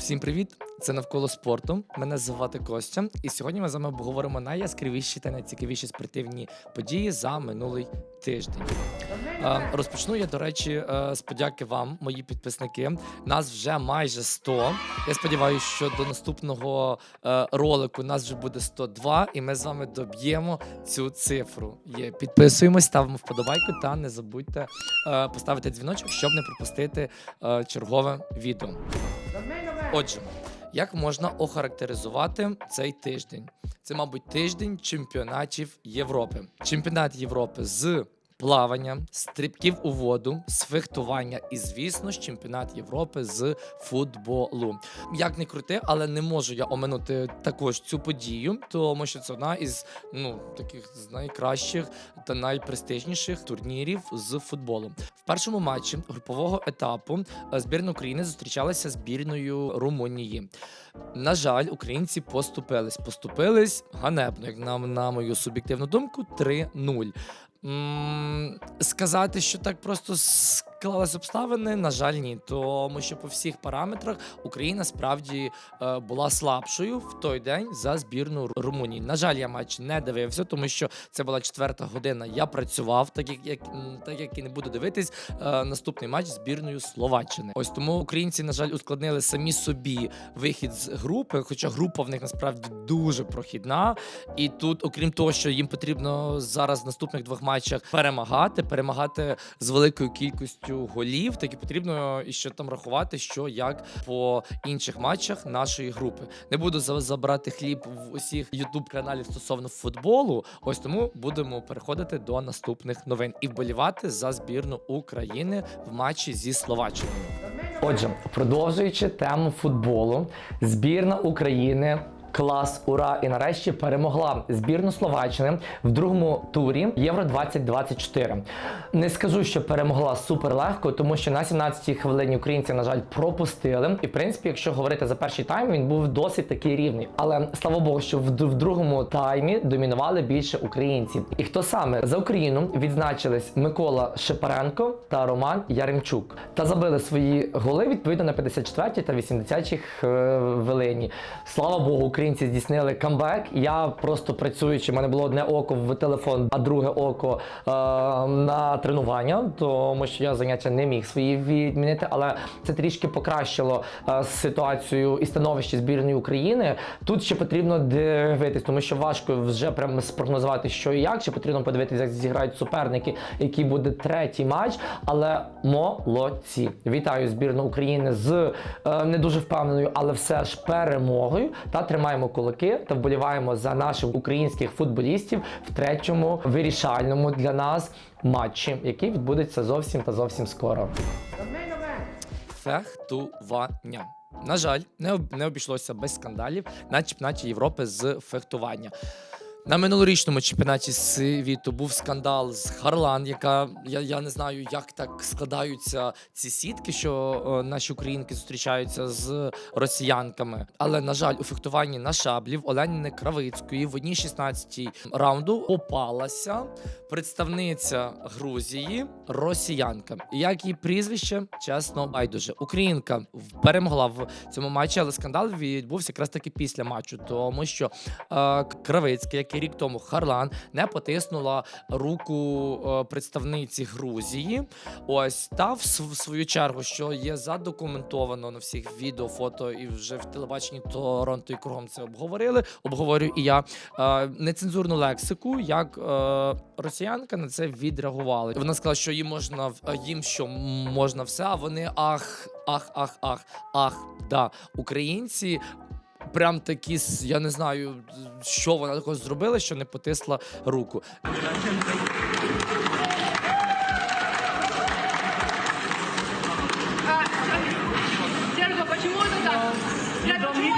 Всім привіт! Це навколо спорту. Мене звати Костя, і сьогодні ми з вами обговоримо найяскравіші та найцікавіші спортивні події за минулий тиждень. Розпочну я, до речі, е, з подяки вам, мої підписники. Нас вже майже 100. Я сподіваюся, що до наступного е, ролику нас вже буде 102, і ми з вами доб'ємо цю цифру. Підписуємось, ставимо вподобайку та не забудьте е, поставити дзвіночок, щоб не пропустити чергове відео. Отже, як можна охарактеризувати цей тиждень? Це, мабуть, тиждень чемпіонатів Європи. Чемпіонат Європи з плавання, стрибків у воду, з фехтування і, звісно ж, чемпіонат Європи з футболу. Як не крути, але не можу я оминути також цю подію, тому що це одна із ну таких з найкращих та найпрестижніших турнірів з футболу. В першому матчі групового етапу е, збірна України зустрічалася з збірною Румунії. На жаль, українці поступились. Поступились ганебно, як на, на мою суб'єктивну думку, 3-0. Сказати, що так просто склались обставини, на жаль, ні. Тому що по всіх параметрах Україна справді е, була слабшою в той день за збірну Румунії. На жаль, я матч не дивився, тому що це була четверта година. Я працював, так як, як так як і не буду дивитись е, наступний матч збірною Словаччини. Ось тому українці, на жаль, ускладнили самі собі вихід з групи, хоча група в них насправді дуже прохідна. І тут, окрім того, що їм потрібно зараз в наступних двох матчах перемагати, перемагати з великою кількістю голів, так і потрібно і ще там рахувати, що як по інших матчах нашої групи. Не буду за- забирати хліб в усіх ютуб каналів стосовно футболу. Ось тому будемо переходити до наступних новин і вболівати за збірну України в матчі зі Словаччиною. Отже, продовжуючи тему футболу, збірна України. Клас, ура! І нарешті перемогла збірну Словаччини в другому турі Євро 2024. Не скажу, що перемогла супер легко, тому що на 17-й хвилині українці, на жаль, пропустили. І в принципі, якщо говорити за перший тайм, він був досить такий рівний. Але слава Богу, що в, другому таймі домінували більше українців. І хто саме за Україну відзначились Микола Шепаренко та Роман Яремчук та забили свої голи відповідно на 54 та 80 хвилині. Слава Богу, українці здійснили камбек. Я просто працюючи, в мене було одне око в телефон, а друге око е, на тренування, тому що я заняття не міг свої відмінити, але це трішки покращило е, ситуацію і становище збірної України. Тут ще потрібно дивитись, тому що важко вже прямо спрогнозувати, що і як. Ще потрібно подивитися, як зіграють суперники, який буде третій матч. Але молодці. Вітаю збірну України з е, не дуже впевненою, але все ж перемогою. Та тримаємо кулаки та вболіваємо за наших українських футболістів в третьому вирішальному для нас матчі, який відбудеться зовсім та зовсім скоро. Фехтування. На жаль, не, обійшлося без скандалів на наче Європи з фехтування. На минулорічному чемпіонаті світу був скандал з Харлан, яка я, я не знаю, як так складаються ці сітки, що е, наші українки зустрічаються з росіянками. Але на жаль, у фехтуванні на шаблі в Оленіни Кравицької в одній 16 раунду попалася представниця Грузії росіянка. Як її прізвище, чесно, байдуже. Українка перемогла в цьому матчі, але скандал відбувся якраз таки після матчу, тому що е, Кравицький, як рік тому Харлан, не потиснула руку е, представниці Грузії. Ось та в свою чергу, що є задокументовано на всіх відео, фото і вже в телебаченні Торонто і кругом це обговорили. Обговорюю і я е, нецензурну лексику, як е, росіянка на це відреагувала. Вона сказала, що їм можна їм що можна все, а вони ах, ах, ах, ах, ах. Да, українці. Прям такі, я не знаю, що вона такого зробила, що не потисла руку. А, Серго, почему это так? Блядь, почему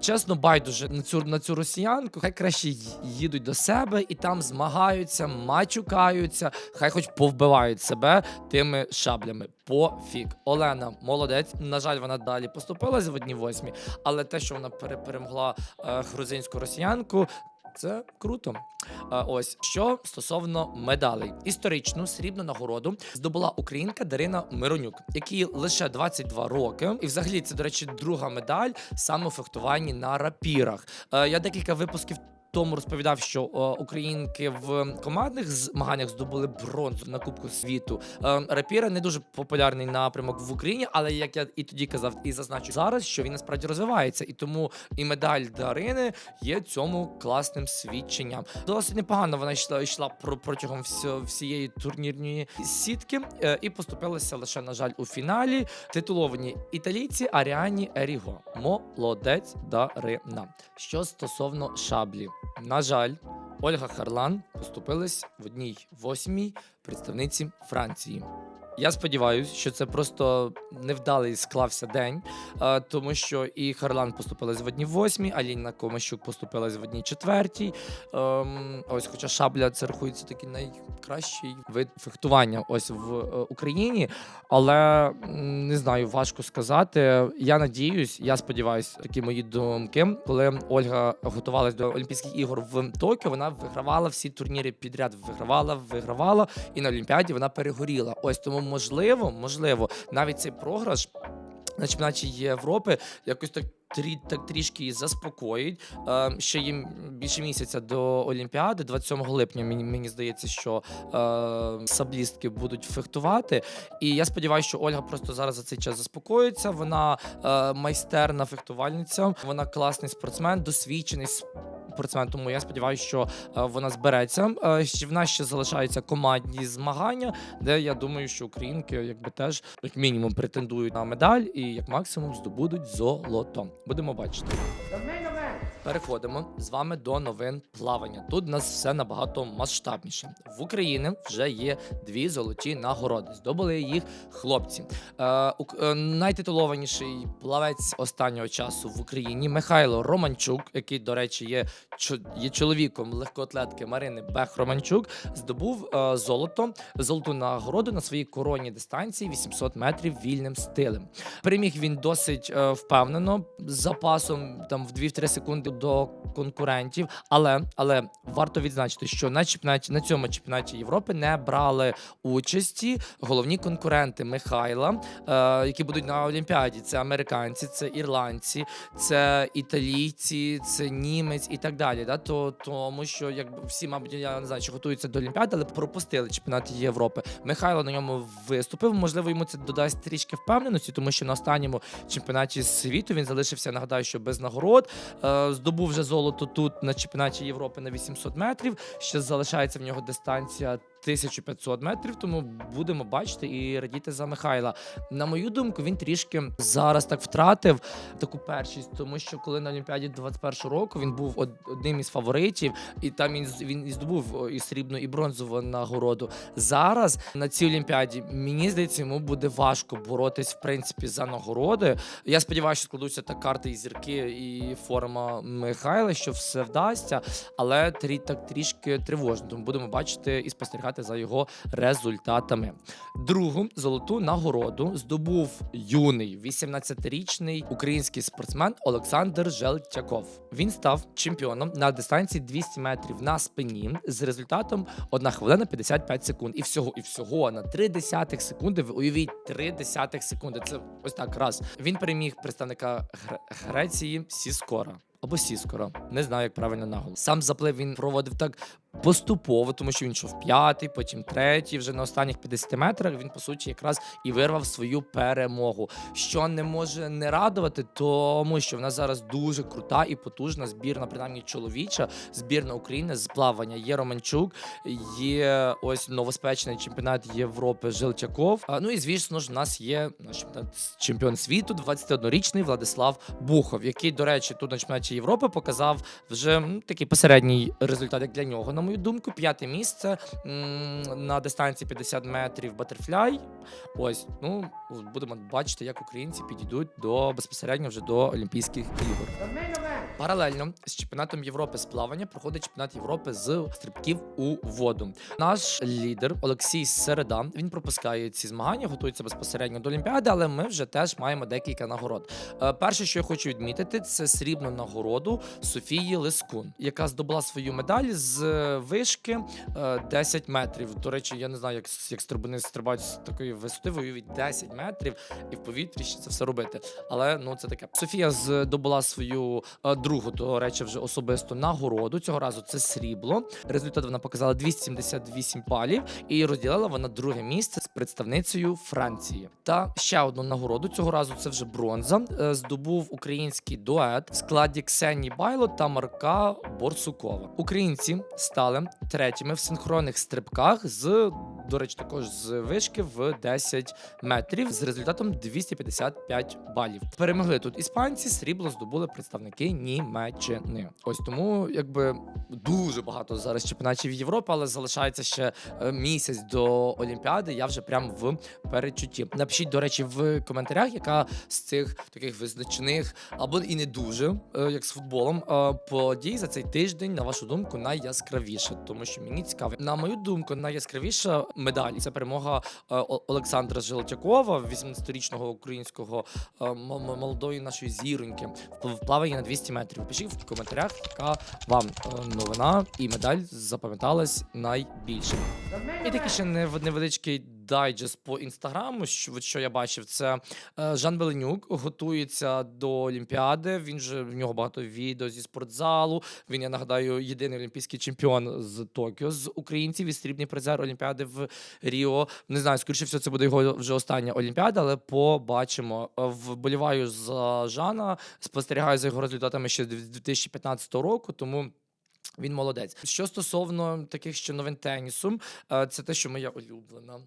чесно, байдуже на цю на цю росіянку. Хай краще їдуть до себе і там змагаються, мачукаються, хай хоч повбивають себе тими шаблями. Пофіг. Олена молодець. На жаль, вона далі поступилась в одній восьмі, але те, що вона пере- перемогла е, грузинську росіянку. Це круто. А, Ось що стосовно медалей, історичну срібну нагороду здобула українка Дарина Миронюк, якій лише 22 роки. І взагалі це, до речі, друга медаль саме у фехтуванні на рапірах. Е, Я декілька випусків. Тому розповідав, що е, українки в командних змаганнях здобули бронзу на Кубку світу. Е, рапіра не дуже популярний напрямок в Україні, але як я і тоді казав, і зазначу зараз, що він насправді розвивається, і тому і медаль Дарини є цьому класним свідченням. Досить непогано вона йшла йшла про протягом всієї турнірної сітки е, і поступилася лише на жаль у фіналі. Титуловані італійці Аріані Еріго. Молодець Дарина. Що стосовно шаблі, на жаль. Ольга Харлан поступилась в одній восьмій представниці Франції. Я сподіваюся, що це просто невдалий склався день, е, тому що і Харлан поступилась в одній восьмій, Аліна Комащук поступилась в одній четвертій. Ем, ось, хоча шабля це рахується такий найкращий вид фехтування ось в е, Україні. Але не знаю, важко сказати. Я надіюсь, я сподіваюся, такі мої думки. Коли Ольга готувалась до Олімпійських ігор в Токіо, вона вигравала всі турніри підряд. Вигравала, вигравала, і на Олімпіаді вона перегоріла. Ось тому можливо, можливо, навіть цей програш на чемпіонаті Європи якось так. Трі, так трішки заспокоїть. Е, ще їм більше місяця до Олімпіади, 27 липня. Мені, мені здається, що е, саблістки будуть фехтувати. І я сподіваюся, що Ольга просто зараз за цей час заспокоїться. Вона е, майстерна фехтувальниця, вона класний спортсмен, досвідчений спортсмен. Тому я сподіваюся, що е, вона збереться. Е, в нас ще залишаються командні змагання, де я думаю, що українки якби теж як мінімум претендують на медаль і як максимум здобудуть золото. Будемо бачити. Переходимо з вами до новин плавання. Тут у нас все набагато масштабніше. В Україні вже є дві золоті нагороди. Здобули їх хлопці. Е, е, найтитулованіший плавець останнього часу в Україні Михайло Романчук, який, до речі, є, є чоловіком легкоатлетки Марини Бех Романчук, здобув е, золото, золоту нагороду на своїй коронній дистанції 800 метрів вільним стилем. Переміг він досить е, впевнено з запасом там в 2-3 секунди до конкурентів. Але але варто відзначити, що на чемпіонаті на цьому чемпіонаті Європи не брали участі головні конкуренти Михайла, е, які будуть на Олімпіаді. Це американці, це ірландці, це італійці, це німець і так далі. Да? То тому, що якби всі, мабуть, я не знаю, чи готуються до Олімпіади, але пропустили чемпіонат Європи. Михайло на ньому виступив. Можливо, йому це додасть трішки впевненості, тому що на останньому чемпіонаті світу він залишився. Нагадаю, що без нагород Е, здобув вже золото тут на чемпіонаті Європи на 800 метрів. Ще залишається в нього дистанція 1500 метрів. Тому будемо бачити і радіти за Михайла. На мою думку, він трішки зараз так втратив таку першість, тому що коли на Олімпіаді 21 року він був одним із фаворитів, і там він він і здобув і срібну, і бронзову нагороду. Зараз на цій Олімпіаді мені здається, йому буде важко боротись в принципі за нагороди. Я сподіваюся, що складуться так карти і зірки, і форма Михайла, що все вдасться, але трі так трішки тривожно. Тому будемо бачити і спостерігати за його результатами. Другу золоту нагороду здобув юний 18-річний український спортсмен Олександр Желтяков. Він став чемпіоном на дистанції 200 метрів на спині з результатом 1 хвилина 55 секунд. І всього, і всього на 3 десятих секунди. Ви уявіть 3 десятих секунди. Це ось так раз. Він переміг представника Гре- Греції Сіскора. Або Сіскора, не знаю, як правильно наголос. Сам заплив він проводив так поступово, тому що він йшов п'ятий, потім третій. Вже на останніх 50 метрах він по суті якраз і вирвав свою перемогу. Що не може не радувати, тому що в нас зараз дуже крута і потужна збірна, принаймні чоловіча збірна України з плавання. Є Романчук, є ось новоспечений чемпіонат Європи Жилчаков. А, Ну і звісно ж, в нас є наш чемпіон світу, 21-річний Владислав Бухов, який, до речі, тут на чемпіонаті Європи показав вже такий посередній результат, як для нього, на мою думку. П'яте місце на дистанції 50 метрів батерфляй. Ось, ну будемо бачити, як українці підійдуть до безпосередньо вже до Олімпійських ігор. Паралельно з чемпіонатом Європи з плавання проходить чемпіонат Європи з стрибків у воду. Наш лідер Олексій Середа він пропускає ці змагання, готується безпосередньо до Олімпіади, але ми вже теж маємо декілька нагород. Е, Перше, що я хочу відмітити, це срібну нагороду Софії Лискун, яка здобула свою медаль з е, вишки е, 10 метрів. До речі, я не знаю, як, як стрибуни стрибають з такої висоти, воюють 10 метрів і в повітрі ще це все робити. Але ну це таке. Софія здобула свою е, другу, до речі, вже особисту нагороду. Цього разу це срібло. Результат вона показала 278 балів і розділила вона друге місце з представницею Франції. Та ще одну нагороду цього разу це вже бронза. Е, Здобув український дует в складі Ксенії Байло та Марка Борсукова. Українці стали третіми в синхронних стрибках з. До речі, також з вишки в 10 метрів з результатом 255 балів. Перемогли тут іспанці, срібло здобули представники Німеччини. Ось тому, якби дуже багато зараз чемпіонатів Європи, але залишається ще е, місяць до Олімпіади. Я вже прям в передчутті. Напишіть, до речі, в коментарях, яка з цих таких визначених або і не дуже, е, як з футболом, е, подій за цей тиждень, на вашу думку, найяскравіше, тому що мені цікаво. На мою думку, найяскравіша медаль це перемога Олександра Желтякова, 18-річного українського молодої нашої зіроньки в плаванні на 200 метрів. Пишіть в коментарях, яка вам е, новина і медаль запам'яталась найбільше. І такий ще нев- невеличкий дайджест по інстаграму. Що, що я бачив, це е, Жан Беленюк готується до Олімпіади. Він же в нього багато відео зі спортзалу. Він, я нагадаю, єдиний олімпійський чемпіон з Токіо з українців і срібний призер Олімпіади в Ріо. Не знаю, скоріше всього, це буде його вже остання Олімпіада, але побачимо. Вболіваю за Жана, спостерігаю за його результатами ще з 2015 року, тому. Він молодець. Що стосовно таких ще новин тенісу, е, це те, що моя улюблена.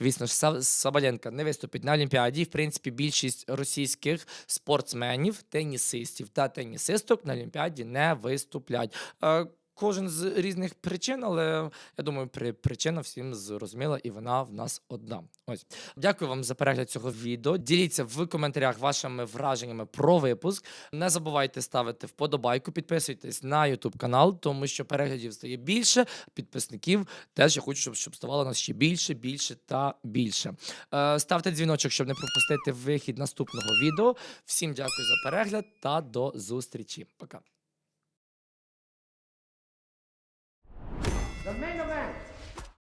Звісно ж, Сабаленка не виступить на Олімпіаді. В принципі, більшість російських спортсменів, тенісистів та тенісисток на Олімпіаді не виступлять. Кожен з різних причин, але я думаю, при причина всім зрозуміла, і вона в нас одна. Ось дякую вам за перегляд цього відео. Діліться в коментарях вашими враженнями про випуск. Не забувайте ставити вподобайку, підписуйтесь на YouTube канал, тому що переглядів стає більше. Підписників теж я хочу, щоб, щоб ставало нас ще більше, більше та більше. Е, ставте дзвіночок, щоб не пропустити вихід наступного відео. Всім дякую за перегляд та до зустрічі. Пока.